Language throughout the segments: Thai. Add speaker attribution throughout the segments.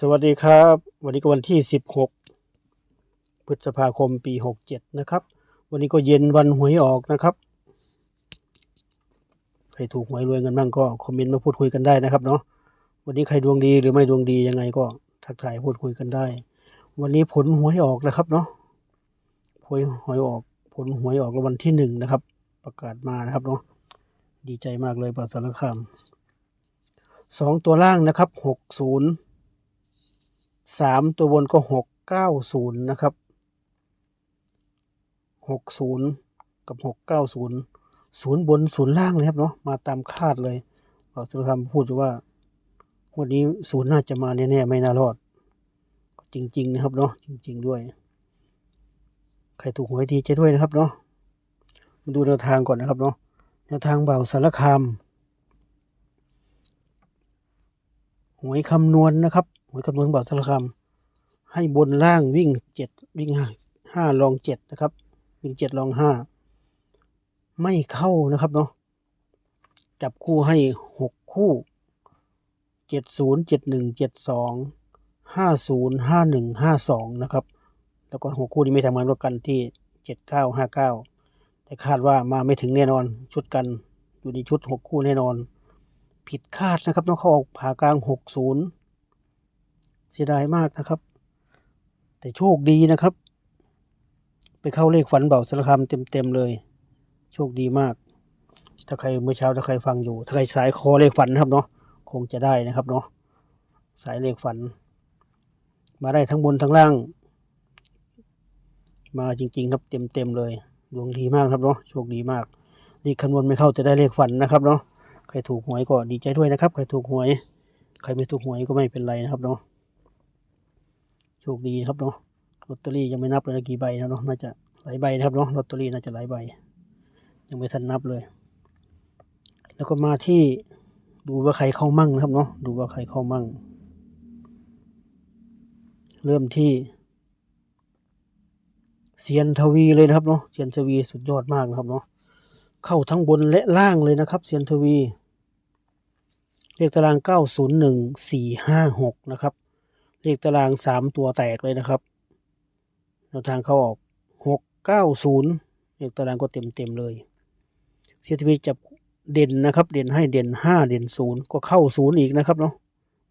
Speaker 1: สวัสดีครับ วันนี้ก็วันที่ 16 พฤษภาคมปี 67 นะครับ วันนี้ก็เย็นวันหวยออกนะครับ ใครถูกหวยรวยเงินบ้างก็คอมเมนต์มาพูดคุยกันได้นะครับเนาะวันนี้ใครดวงดีหรือไม่ดวงดียังไงก็ทักทายพูดคุยกันได้ วันนี้ผลหวยออกนะครับเนาะผลหวยออกผลหวยออกรางวัลที่หนึ่งนะครับ ประกาศมานะครับเนาะดีใจมากเลยปาสารคามสองตัวล่างนะครับหกศูนย์ สามตัวบนก็หกเก้าศูนย์นะครับหกศูนย์กับหกเก้าศูนย์ศูนย์บนศูนย์ล่างเลยครับเนาะมาตามคาดเลยบอสุรคำพูดว่าวันนี้ศูนย์น่าจะมาแน่ๆไม่น่ารอด จริง ๆ นะครับเนาะจริง ๆ ด้วย ใครถูกหวยดีใจด้วยนะครับเนาะมาดูแนวทางก่อนนะครับเนาะแนวทางเบาสารคามหวยคำนวณนะครับ วยคำนวณเบาสารคามให้บนล่างวิ่งเจ็ดวิ่งห้าห้าลองเจ็ดนะครับ วิ่งเจ็ดลองห้าไม่เข้านะครับเนาะจับคู่ให้หกคู่เจ็ดศูนย์เจ็ดหนึ่งเจ็ดสองห้าศูนย์ห้าหนึ่งห้าสองนะครับ แล้วก็หกคู่นี้ไม่ทำงานร่วมกันที่เจ็ดเก้าห้าเก้าแต่คาดว่ามาไม่ถึงแน่นอน ชุดกันอยู่ในชุดหกคู่แน่นอน ผิดคาดนะครับต้องเขาออกผ่ากลางหกศูนย์ เสียดายมากนะครับ แต่โชคดีนะครับ ไปเข้าเลขฝันเบาสารคามเต็มๆเลย โชคดีมาก ถ้าใครเมื่อเช้าถ้าใครฟังอยู่ ถ้าใครสายคอเลขฝันครับเนาะคงจะได้นะครับเนาะสายเลขฝัน มาได้ทั้งบนทั้งล่าง มาจริง ๆ ครับเต็มๆเลยดวงดีมากครับเนาะโชคดีมากเลขคำนวณไม่เข้าแต่ได้เลขฝันนะครับเนาะใครถูกหวยก็ดีใจด้วยนะครับ ใครถูกหวย ใครไม่ถูกหวยก็ไม่เป็นไรนะครับเนาะ โชคดีนะครับเนาะลอตเตอรี่ยังไม่นับเลยกี่ใบนะเนาะน่าจะหลายใบนะครับเนาะลอตเตอรี่น่าจะหลายใบ ยังไม่ทันนับเลย แล้วก็มาที่ดูว่าใครเข้ามั่งนะครับเนาะดูว่าใครเข้ามั่ง เริ่มที่เซียนทวีเลยนะครับเนาะเซียนทวีสุดยอดมากนะครับเนาะเข้าทั้งบนและล่างเลยนะครับ เซียนทวีเลขตาราง 901456 นะครับ เลขตาราง3ตัวแตกเลยนะครับแนวทางเข้าออก690เลขตารางก็เต็มเต็มๆเลยเซียนทวีจับเด่นนะครับ เด่นให้เด่น5เด่น0ก็เข้า0อีกนะครับเนาะ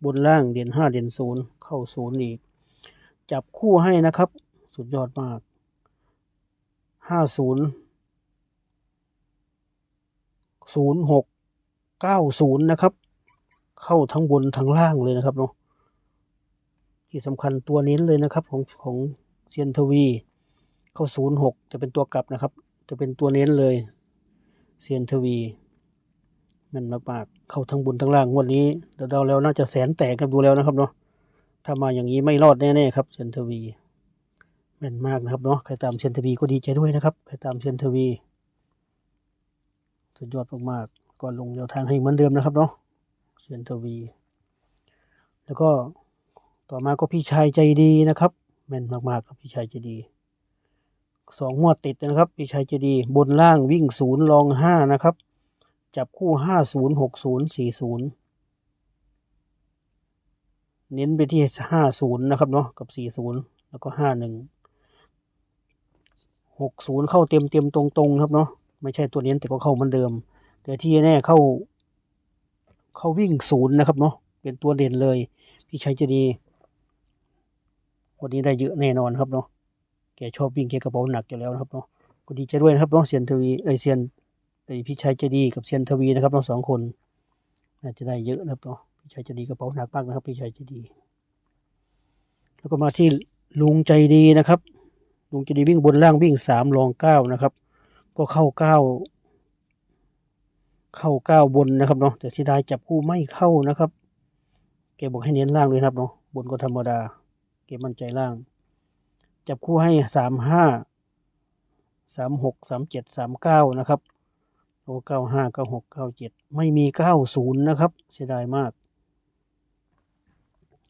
Speaker 1: บนล่างเด่น5เด่น0เข้า0อีก จับคู่ให้นะครับ สุดยอดมาก50 06 90นะครับ เข้าทั้งบนทั้งล่างเลยนะครับเนาะ ที่สำคัญตัวเน้นเลยนะครับของของเซียนทวีเข้า06จะเป็นตัวกลับนะครับ จะเป็นตัวเน้นเลยเซียนทวีแมันมากๆเข้าทั้งบนทั้งล่างงวดนี้เดาแล้วน่าจะแสนแตกกันดูแล้วนะครับเนาะถ้ามาอย่างนี้ไม่รอดแน่ๆครับเซียนทวีแม่นมากนะครับเนาะใครตามเซียนทวีก็ดีใจด้วยนะครับใครตามเซียนทวีสุดยอดมากๆก่อนลงแนวทางให้เหมือนเดิมนะครับเนาะเซียนทวี แล้วก็ ต่อมาก็พี่ชายใจดีนะครับแม่นมากๆครับพี่ชายใจดีสองงวดติดนะครับ พี่ชายใจดีบนล่างวิ่งศูนย์ลองห้านะครับ จับคู่ห้าศูนย์หกศูนย์สี่ศูนย์เน้นไปที่ห้าศูนย์นะครับเนาะกับสี่ศูนย์แล้วก็ห้าหนึ่งหกศูนย์เข้าเต็มเต็มๆตรงครับเนาะไม่ใช่ตัวเน้นแต่ก็เข้าเหมือนเดิม แต่ที่แน่เข้า เข้าวิ่งศูนย์นะครับเนาะเป็นตัวเด่นเลย พี่ชัยจะดี วันนี้ได้เยอะแน่นอนครับเนาะแกชอบวิ่งแกกระเป๋าหนักอยู่แล้วนะครับเนาะก็ดีใจด้วยนะครับเนาะเซียนทวีเอเซียนไอพี่ชัยจะดีกับเซียนทวีนะครับทั้งสองคนน่าจะได้เยอะนะครับเนาะพี่ชัยจะดีกระเป๋าหนักมากนะครับพี่ชัยจะดี แล้วก็มาที่ลุงใจดีนะครับ ลุงใจดีวิ่งบนล่างวิ่งสามรองเก้านะครับ ก็เข้าเก้าเข้าเก้าบนนะครับเนาะแต่เสียดายจับคู่ไม่เข้านะครับแกบอกให้เน้นล่างเลยครับเนาะบนก็ธรรมดา เกมั่นใจล่าง จับคู่ให้สามห้าสามหกสามเจ็ดสามเก้านะครับโอ้เก้าห้าเก้าหกเก้าเจ็ดไม่มีเก้าศูนย์นะครับ เสียดายมาก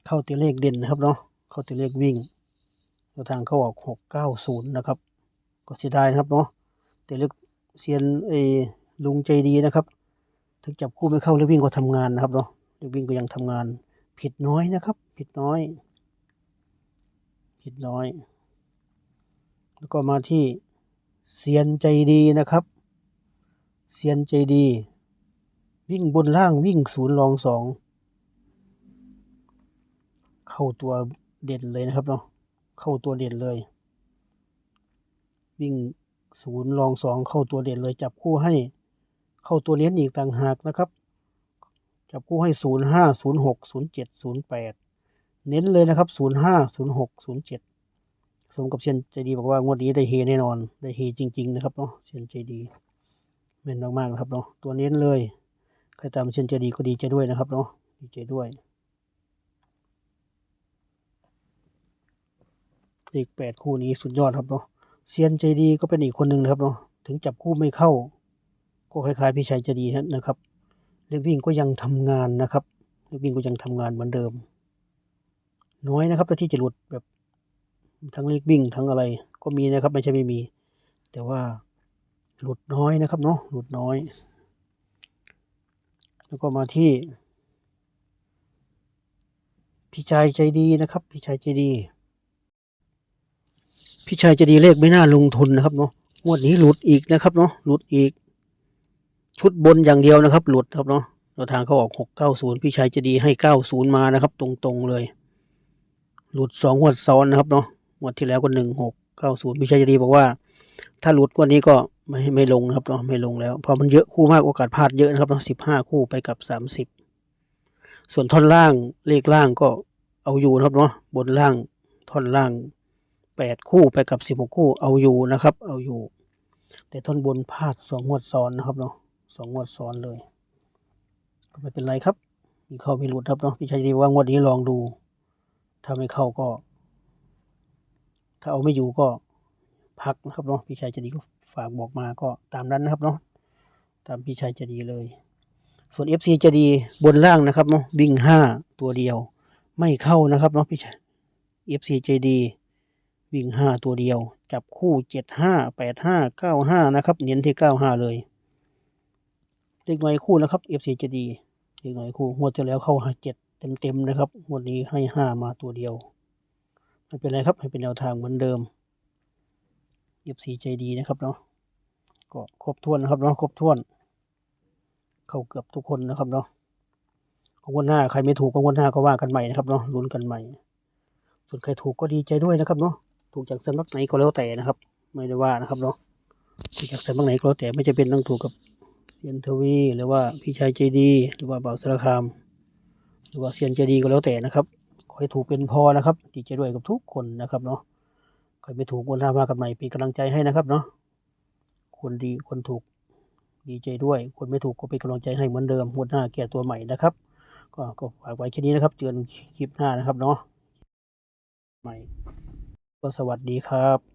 Speaker 1: เข้าตัวเลขเด่นนะครับเนาะเข้าตัวเลขวิ่งตัวทางเข้าออกหกเก้าศูนย์นะครับ ก็เสียดายนะครับเนาะแต่เลขเซียนเอลุงใจดีนะครับ ถึงจับคู่ไม่เข้าเลขวิ่งก็ทำงานนะครับเนาะเลขวิ่งก็ยังทำงาน ผิดน้อยนะครับ ผิดน้อย ผิดน้อย แล้วก็มาที่เซียนใจดีนะครับเซียนใจดี วิ่งบนล่างวิ่งศูนย์รองสองเข้าตัวเด่นเลยนะครับเนาะเข้าตัวเด่นเลย วิ่งศูนย์รองสองเข้าตัวเด่นเลย จับคู่ให้เข้าตัวเน้นอีกต่างหากนะครับ จับคู่ให้ศูนย์ห้าศูนย์หกศูนย์เจ็ดศูนย์แปด เน้นเลยนะครับศูนย์ห้าศูนย์หกศูนย์เจ็ดสมกับเชียนใจดีบอกว่างวดนี้ได้เฮแน่นอน ได้เฮจริง ๆ นะครับเนาะ เชียนใจดีเม่นมากๆนะครับเนาะ ตัวเน้นเลย ใครตามเชียนใจดีก็ดีใจด้วยนะครับเนาะ ดีใจด้วยเลขแปดคู่นี้สุดยอดครับเนาะ เซียนใจดีก็เป็นอีกคนหนึ่งนะครับเนาะ ถึงจับคู่ไม่เข้า ก็คล้ายๆพี่ชัยใจดีนะครับ เล็กวิ่งก็ยังทำงานนะครับ เล็กวิ่งก็ยังทำงานเหมือนเดิม น้อยนะครับที่จะหลุดแบบทั้งเล็กวิ่งทั้งอะไรก็มีนะครับ ไม่ใช่ไม่มี แต่ว่าหลุดน้อยนะครับเนาะหลุดน้อย แล้วก็มาที่ พี่ชายใจดีนะครับ พี่ชายใจดี พี่ชายใจดีเลขไม่น่าลงทุนนะครับเนาะงวดนี้หลุดอีกนะครับเนาะหลุดอีก ชุดบนอย่างเดียวนะครับ หลุดครับเนาะแนวทางเขาออกหกเก้าศูนย์พี่ชายจะดีให้เก้าศูนย์มานะครับ ตรงๆเลย หลุดสองงวดซ้อนนะครับเนาะงวดที่แล้วก็หนึ่งหกเก้าศูนย์พี่ชายจะดีบอกว่า ถ้าหลุดกว่านี้ก็ไม่ไม่ลงนะครับเนาะไม่ลงแล้วเพราะมันเยอะคู่มากโอกาสพลาดเยอะนะครับเนาะสิบห้าคู่ไปกับสามสิบส่วนท่อนล่างเลขล่างก็เอาอยู่นะครับเนาะบนล่างท่อนล่างแปดคู่ไปกับสิบหกคู่เอาอยู่นะครับ เอาอยู่ แต่ท่อนบนพลาดสองงวดซ้อนนะครับเนาะสองงวดซ้อนเลยไม่เป็นไรครับมีเข้ามีหลุดครับเนาะพี่ชัยดีว่างวดนี้ลองดู ถ้าไม่เข้าก็ ถ้าเอาไม่อยู่ก็พักนะครับเนาะพี่ชัยจะดีก็ฝากบอกมาก็ตามนั้นนะครับเนาะตามพี่ชัยจะดีเลย ส่วน FC จะดีบนล่างนะครับเนาะวิ่งห้าตัวเดียว ไม่เข้านะครับเนาะพี่ชัย FC ใจดีวิ่งห้าตัวเดียว จับคู่เจ็ดห้าแปดห้าเก้าห้านะครับ เน้นที่เก้าห้าเลยเล็กน้อยคู่นะครับ FC จะดีเล็กน้อยคู่งวดที่แล้วเข้าหาเจ็ด เต็มๆนะครับวดนี้ให้ห้ามาตัวเดียวไม่เป็นไรครับให้เป็นแนวทางเหมือนเดิม FC ใจดีนะครับเนาะก็ครบถ้วนนะครับเนาะครบถ้วน เข้าเกือบทุกคนนะครับเนาะของวันหน้าใครไม่ถูกของวันหน้าก็ว่ากันใหม่นะครับเนาะลุ้นกันใหม่ ส่วนใครถูกก็ดีใจด้วยนะครับเนาะถูกจากสำนักไหนก็แล้วแต่นะครับ ไม่ได้ว่านะครับเนาะถูกจากสำนักไหนก็แล้วแต่ไม่จะเป็นต้องถูกกับเซียนทวี หรือว่าพี่ชายใจดี หรือว่าเบาสารคาม หรือว่าเซียนใจดีก็แล้วแต่นะครับขอให้ถูกเป็นพอนะครับดีใจด้วยกับทุกคนนะครับเนาะใครไม่ถูกวนหน้ามากันใหม่เป็นกำลังใจให้นะครับเนาะคนดีคนถูกดีใจด้วย คนไม่ถูกก็เป็นกำลังใจให้เหมือนเดิมวนหน้าแก้ตัวใหม่นะครับ ก็ก็ฝากไว้แค่นี้นะครับเจอกันคลิปหน้านะครับเนาะใหม่ก็สวัสดีครับ